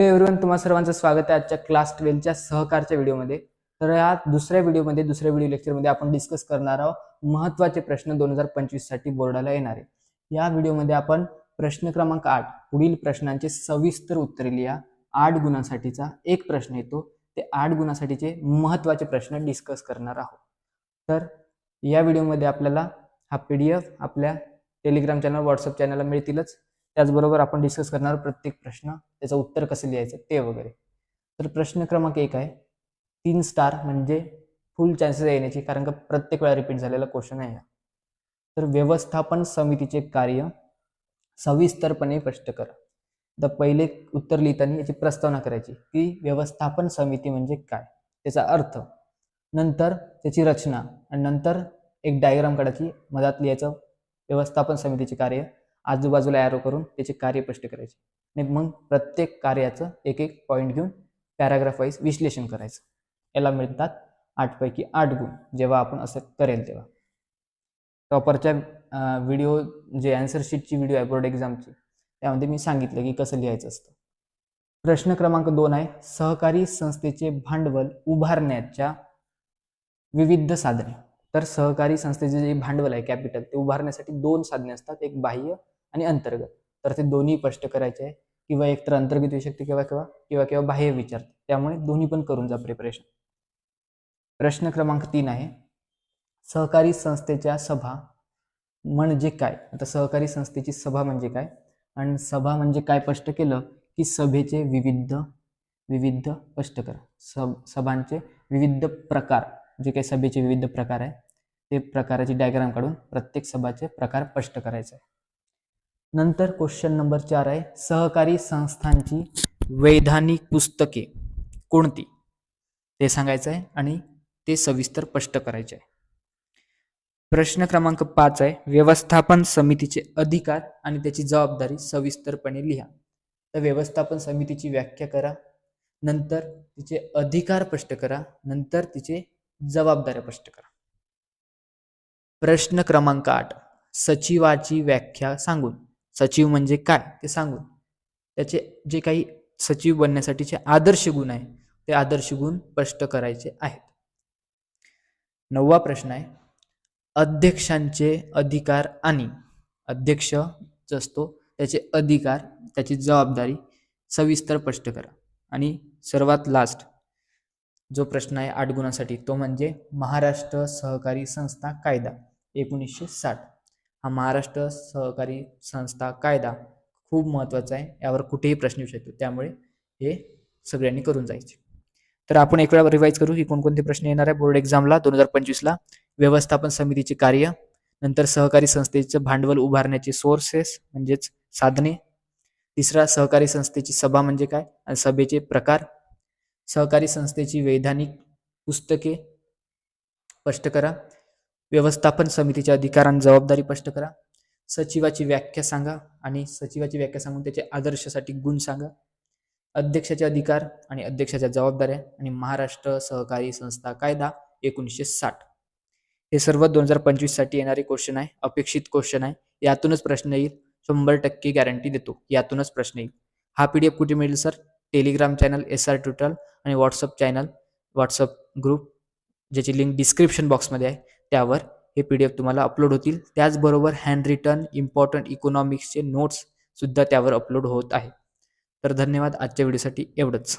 Everyone तुम्हा सर्वांचं स्वागत आहे आजच्या क्लास ट्वेल्वच्या सहकारच्या व्हिडिओमध्ये तर या दुसऱ्या व्हिडिओमध्ये दुसऱ्या व्हिडिओ लेक्चरमध्ये आपण डिस्कस करणार आहोत महत्त्वाचे प्रश्न दोन हजार पंचवीससाठी बोर्डाला येणारे. या व्हिडिओमध्ये आपण प्रश्न क्रमांक आठ पुढील प्रश्नांचे सविस्तर उत्तरे लिहा. आठ गुणांसाठीचा एक प्रश्न येतो. ते आठ गुणांसाठीचे महत्त्वाचे प्रश्न डिस्कस करणार आहोत. तर या व्हिडिओमध्ये आपल्याला हा पी डी एफ आपल्या टेलिग्राम चॅनल व्हॉट्सअप चॅनलला मिळतीलच. त्याचबरोबर आपण डिस्कस करणार प्रत्येक प्रश्न त्याचं उत्तर कसं लिहायचं ते वगैरे. तर प्रश्न क्रमांक एक आहे तीन स्टार म्हणजे फुल चान्सेस येण्याची कारण का प्रत्येक वेळा रिपीट झालेला क्वेश्चन आहे तर व्यवस्थापन समितीचे कार्य सविस्तरपणे स्पष्ट करा. तर पहिले उत्तर लिहिताना याची प्रस्तावना करायची की व्यवस्थापन समिती म्हणजे काय? त्याचा अर्थ नंतर त्याची रचना आणि नंतर एक डायग्राम काढायची मधात लिहायचं व्यवस्थापन समितीचे कार्य आजूबाजूला ॲरो करून त्याचे कार्य स्पष्ट करायचे. आणि मग प्रत्येक कार्याचं एक एक पॉईंट घेऊन पॅराग्राफ वाईज विश्लेषण करायचं. याला मिळतात आठपैकी आठ गुण जेव्हा आपण असं करेल तेव्हा. टॉपरच्या व्हिडिओ जे अँसर शीटची व्हिडिओ आहे बोर्ड एक्झामची त्यामध्ये मी सांगितलं की कसं लिहायचं असतं. प्रश्न क्रमांक दोन आहे सहकारी संस्थेचे भांडवल उभारण्याच्या विविध साधने. तर सहकारी संस्थेचे जे भांडवल आहे कॅपिटल ते उभारण्यासाठी दोन साधने असतात. एक बाह्य आणि अंतर्गत. तर ते दोन्ही स्पष्ट करायचे आहे. किंवा एकतर अंतर्गत येऊ शकते किंवा किंवा किंवा किंवा बाह्य विचार. त्यामुळे दोन्ही पण करून जा प्रिपरेशन प्रश्न क्रमांक तीन आहे. सहकारी संस्थेच्या सभा म्हणजे काय? आता सहकारी संस्थेची सभा म्हणजे काय? आणि सभा म्हणजे काय स्पष्ट केलं की सभेचे विविध विविध स्पष्ट करा. सब सभांचे विविध प्रकार. जे काही सभेचे विविध प्रकार आहे ते प्रकाराची डायग्राम काढून प्रत्येक सभाचे प्रकार स्पष्ट करायचे आहे. नंतर क्वेश्चन नंबर चार आहे सहकारी संस्थांची वैधानिक पुस्तके कोणती? ते सांगायचं आहे आणि ते सविस्तर स्पष्ट करायचे आहे प्रश्न क्रमांक पाच आहे व्यवस्थापन समितीचे अधिकार आणि त्याची जबाबदारी सविस्तरपणे लिहा. तर व्यवस्थापन समितीची व्याख्या करा नंतर तिचे अधिकार स्पष्ट करा नंतर तिचे जबाबदाऱ्या स्पष्ट करा. प्रश्न क्रमांक आठ सचिवाची व्याख्या सांगून. सचिव म्हणजे काय ते सांगून. त्याचे जे काही सचिव बनण्यासाठीचे आदर्श गुण आहे ते आदर्श गुण स्पष्ट करायचे आहेत. नववा प्रश्न आहे अध्यक्षांचे अधिकार आणि अध्यक्ष जो असतो त्याचे अधिकार त्याची जबाबदारी सविस्तर स्पष्ट करा. आणि सर्वात लास्ट जो प्रश्न आहे आठ गुणांसाठी तो म्हणजे महाराष्ट्र सहकारी संस्था कायदा एकोणीसशे साठ. हा महाराष्ट्र सहकारी संस्था कायदा खूप महत्त्वाचा आहे. यावर कुठेही प्रश्न येऊ शकतो. त्यामुळे हे सगळ्यांनी करून जायचे. तर आपण एक वेळा रिवाईज करू की कोणकोणते प्रश्न येणार आहे. बोर्ड एक्झामला दोन हजार पंचवीसला व्यवस्थापन समितीचे कार्य. नंतर सहकारी संस्थेचं भांडवल उभारण्याचे सोर्सेस म्हणजेच साधने. तिसरा सहकारी संस्थेची सभा म्हणजे काय? आणि सभेचे प्रकार. सहकारी संस्थेची वैधानिक पुस्तके. स्पष्ट करा. व्यवस्थापन समितीच्या अधिकार आणि जबाबदारी स्पष्ट करा. सचिवाची व्याख्या सांगा आणि सचिवाची व्याख्या सांगून त्याचे आदर्शासाठी गुण सांगा. अध्यक्षाचे अधिकार आणि अध्यक्षाच्या जबाबदाऱ्या आणि महाराष्ट्र सहकारी संस्था कायदा एकोणीसशे साठ. हे सर्व दोन हजार पंचवीससाठी येणारे क्वेश्चन आहे. अपेक्षित क्वेश्चन आहे. यातूनच प्रश्न येईल. शंभर टक्के गॅरंटी देतो. यातूनच प्रश्न येईल. हा पी डी एफ कुठे मिळेल sir Telegram channel S R ट्युटल आणि व्हॉट्सअप चॅनल व्हॉट्सअप ग्रुप ज्याची लिंक डिस्क्रिप्शन बॉक्समध्ये आहे. त्यावर हे पी डी एफ तुम्हाला अपलोड होतील. त्याचबरोबर हँड रिटर्न इम्पॉर्टंट इकॉनॉमिक्सचे नोट्ससुद्धा त्यावर अपलोड होत आहे. तर धन्यवाद आजच्या व्हिडिओसाठी एवढंच.